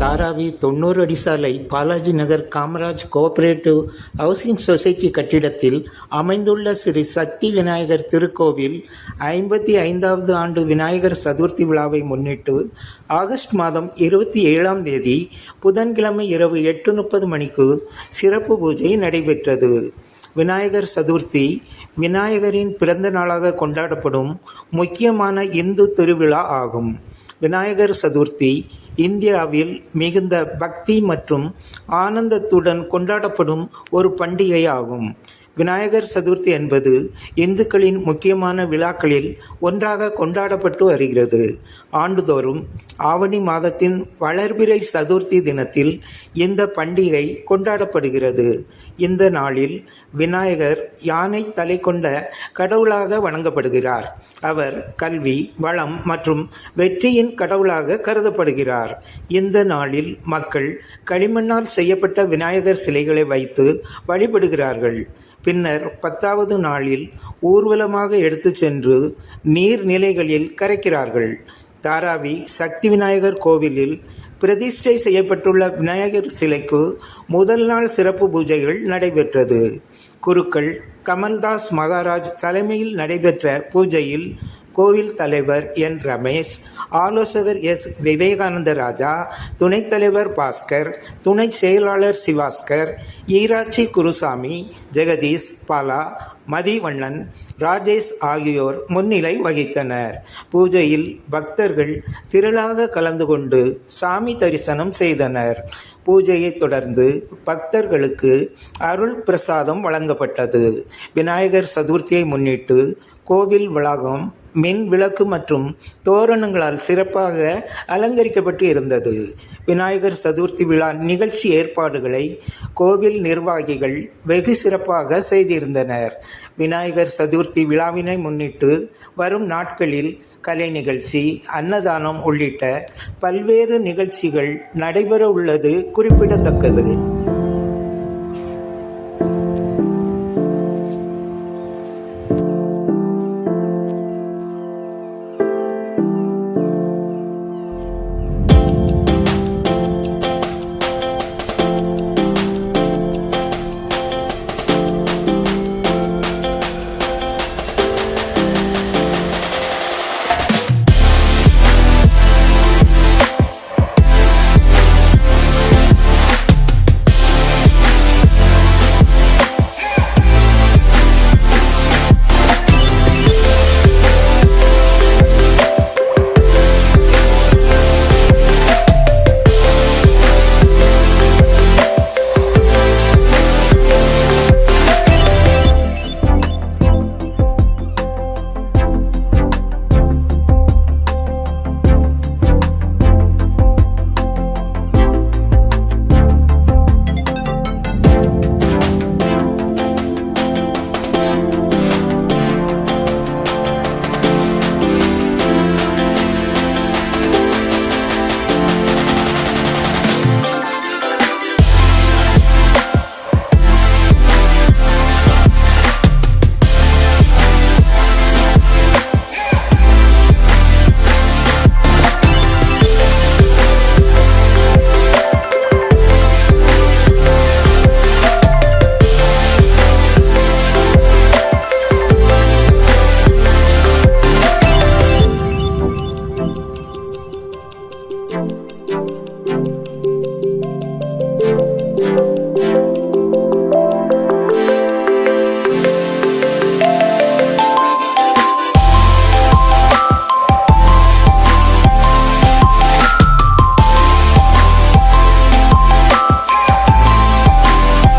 தாராவி தொண்ணூறு அடி சாலை Balaji Nagar Kamaraj cooperative housing society கட்டிடத்தில் அமைந்துள்ள ஸ்ரீ சக்தி விநாயகர் திருக்கோவில் ஐம்பத்தி ஐந்தாவது ஆண்டு விநாயகர் சதுர்த்தி விழாவை முன்னிட்டு ஆகஸ்ட் மாதம் இருபத்தி ஏழாம் தேதி புதன்கிழமை இரவு எட்டு முப்பது மணிக்கு சிறப்பு பூஜை நடைபெற்றது. விநாயகர் சதுர்த்தி விநாயகரின் பிறந்த நாளாக கொண்டாடப்படும் முக்கியமான இந்து திருவிழா ஆகும். விநாயகர் சதுர்த்தி இந்தியாவில் மிகுந்த பக்தி மற்றும் ஆனந்தத்துடன் கொண்டாடப்படும் ஒரு பண்டிகை ஆகும் விநாயகர் சதுர்த்தி என்பது இந்துக்களின் முக்கியமான விழாக்களில் ஒன்றாக கொண்டாடப்பட்டு வருகிறது. ஆண்டுதோறும் ஆவணி மாதத்தின் வளர்பிறை சதுர்த்தி தினத்தில் இந்த பண்டிகை கொண்டாடப்படுகிறது. இந்த நாளில் விநாயகர் யானை தலை கொண்ட கடவுளாக வணங்கப்படுகிறார். அவர் கல்வி வளம் மற்றும் வெற்றியின் கடவுளாக கருதப்படுகிறார். இந்த நாளில் மக்கள் களிமண்ணால் செய்யப்பட்ட விநாயகர் சிலைகளை வைத்து வழிபடுகிறார்கள். பின்னர் பத்தாவது நாளில் ஊர்வலமாக எடுத்து சென்று நீர்நிலைகளில் கரைக்கிறார்கள். தாராவி சக்தி விநாயகர் கோவிலில் பிரதிஷ்டை செய்யப்பட்டுள்ள விநாயகர் சிலைக்கு முதல் நாள் சிறப்பு பூஜைகள் நடைபெற்றது. குருக்கள் கமல்தாஸ் மகாராஜ் தலைமையில் நடைபெற்ற பூஜையில் கோவில் தலைவர் என் ரமேஷ் ஆலோசகர் எஸ். விவேகானந்த ராஜா துணைத் தலைவர் பாஸ்கர் துணை செயலாளர் சிவாஸ்கர் ஈராட்சி குருசாமி ஜெகதீஷ் பாலா மதிவண்ணன் ராஜேஷ் ஆகியோர் முன்னிலை வகித்தனர். பூஜையில் பக்தர்கள் திரளாக கலந்து கொண்டு சாமி தரிசனம் செய்தனர். பூஜையைத் தொடர்ந்து பக்தர்களுக்கு அருள் பிரசாதம் வழங்கப்பட்டது. விநாயகர் சதுர்த்தியை முன்னிட்டு கோவில் வளாகம் மின் விளக்கு மற்றும் தோரணங்களால் சிறப்பாக அலங்கரிக்கப்பட்டு இருந்தது. விநாயகர் சதுர்த்தி விழா நிகழ்ச்சி ஏற்பாடுகளை கோவில் நிர்வாகிகள் வெகு சிறப்பாக செய்திருந்தனர். விநாயகர் சதுர்த்தி விழாவினை முன்னிட்டு வரும் நாட்களில் கலை நிகழ்ச்சி அன்னதானம் உள்ளிட்ட பல்வேறு நிகழ்ச்சிகள் நடைபெற உள்ளது குறிப்பிடத்தக்கது.